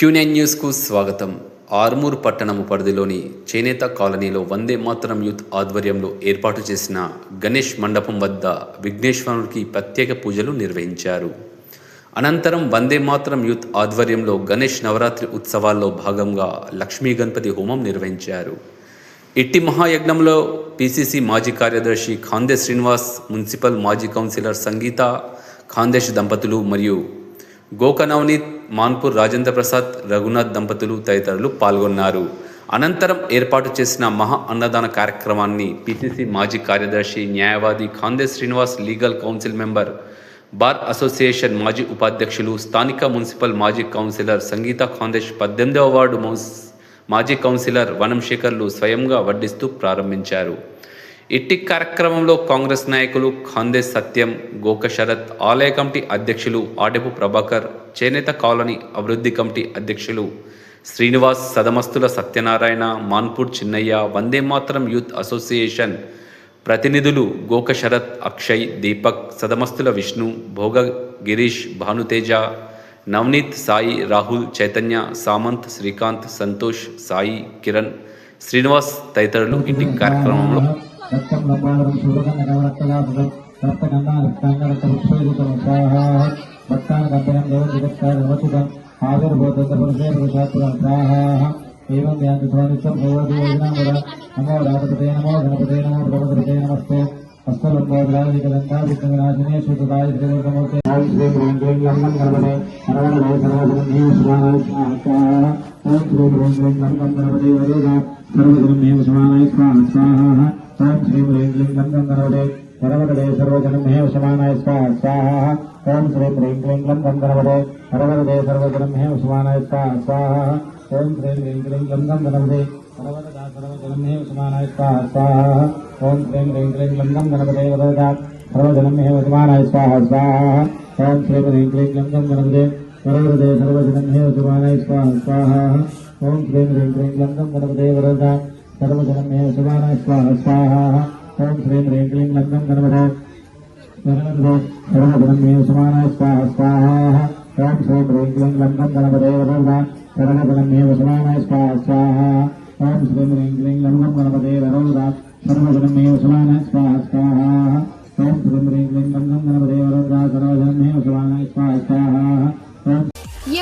Quinine న్యూస్కు స్వాగతం. ఆర్మూర్ పట్టణము పరిధిలోని చేనేత కాలనీలో వందే మాతరం యూత్ ఆధ్వర్యంలో ఏర్పాటు చేసిన గణేష్ మండపం వద్ద విఘ్నేశ్వరునికి ప్రత్యేక పూజలు నిర్వహించారు. అనంతరం వందే మాతరం యూత్ ఆధ్వర్యంలో గణేష్ నవరాత్రి ఉత్సవాల్లో భాగంగా లక్ష్మీ గణపతి హోమం నిర్వహించారు. ఇట్టి మహాయజ్ఞంలో పిసిసి మాజీ కార్యదర్శి ఖాందే శ్రీనివాస్ మున్సిపల్ మాజీ కౌన్సిలర్ సంగీత ఖాందేశ్ దంపతులు మరియు గోకనవనీత్ మాన్పూర్ రాజేంద్ర ప్రసాద్ రఘునాథ్ దంపతులు తదితరులు పాల్గొన్నారు. అనంతరం ఏర్పాటు చేసిన మహా అన్నదాన కార్యక్రమాన్ని పిసిసి మాజీ కార్యదర్శి న్యాయవాది Khande Srinivas legal council member bar association మాజీ ఉపాధ్యక్షులు స్థానిక మున్సిపల్ మాజీ కౌన్సిలర్ సంగీత ఖాందేశ్ పద్దెనిమిదవ వార్డు మౌస్ మాజీ కౌన్సిలర్ వనం శేఖర్లు స్వయంగా వడ్డిస్తూ ప్రారంభించారు. ఇట్టి కార్యక్రమంలో కాంగ్రెస్ నాయకులు ఖాందే సత్యం గోక శరత్ ఆలయ కమిటీ అధ్యక్షులు ఆడెపు ప్రభాకర్ చేనేత కాలనీ అభివృద్ధి కమిటీ అధ్యక్షులు శ్రీనివాస్ సదమస్తుల సత్యనారాయణ మాన్పూర్ చిన్నయ్య వందే మాతరం యూత్ అసోసియేషన్ ప్రతినిధులు గోక శరత్ అక్షయ్ దీపక్ సదమస్తుల విష్ణు భోగ గిరీష్ భానుతేజ నవనీత్ సాయి రాహుల్ చైతన్య సామంత్ శ్రీకాంత్ సంతోష్ సాయి కిరణ్ శ్రీనివాస్ తదితరులు ఇంటి కార్యక్రమంలో రక్తం లంబావరం శుభకం నవరక్తలాభం రక్తగంధారక్తాంగరక్తపుష్పేదికం స్వాహా భక్తాన్ గంధనం దేవ జగత్కార నమచుదం ఆవిర్భూత పురుషే పురుషాత్మం స్వాహా ఏవం యాంతి ధ్వనిత్వం భగవతి యోజనామర నమో రాధపతే నమో గణపతే నమో ప్రమదపతే నమస్తే హస్తలంబోద్రాదికదంతావిఘ్నవినాశినే శుద్ధదాయ శ్రీవర్గమూర్తే ఓం శ్రీ హ్రీం క్లీం లంబం గణపతే హరవరవే సర్వజనం శివానాయ స్వాహా ఓం శ్రీ సర్వజనం శివానాయ స్వాహా స్వాహా ఓం శ్రీ క్రీం క్లీం లంబం గణపతే హరవరవే సర్వజనం శివానాయ స్వాహా స్వాహ ఓం శ్రీ క్రీం క్లీం లంబం గణపతే హరవరవే సర్వజనం శివానాయ స్వాహా స్వాహ ఓం శ్రీ క్రీం క్లీం లంబం గణపతే హరవరదా సర్వజనం శివానాయ స్వాహ స్వాహ ఓం శ్రీ క్రీం క్లీం లంబం గణపతే వరదా సర్వజనం శివానాయ స్వాహా స్వాహ ఓం శ్రీం క్రీం క్లీం లంబం గణపతే వరవరదే సర్వజనం శివానాయ స్వాహా స్వాహ స్వాహ ఓం శ్రీం హ్రీం క్లీం లంబం గణపతే వరవరదే సర్వజనం సమాన స్వాహ స్వాహా ఓం శ్రీం హ్రీం క్లీం లంబం గణపతే వరదా సర్వజనం శివానాయ ఓం శ్రీం హ్రీం క్లీం గణపతే వరదా సర్వజనం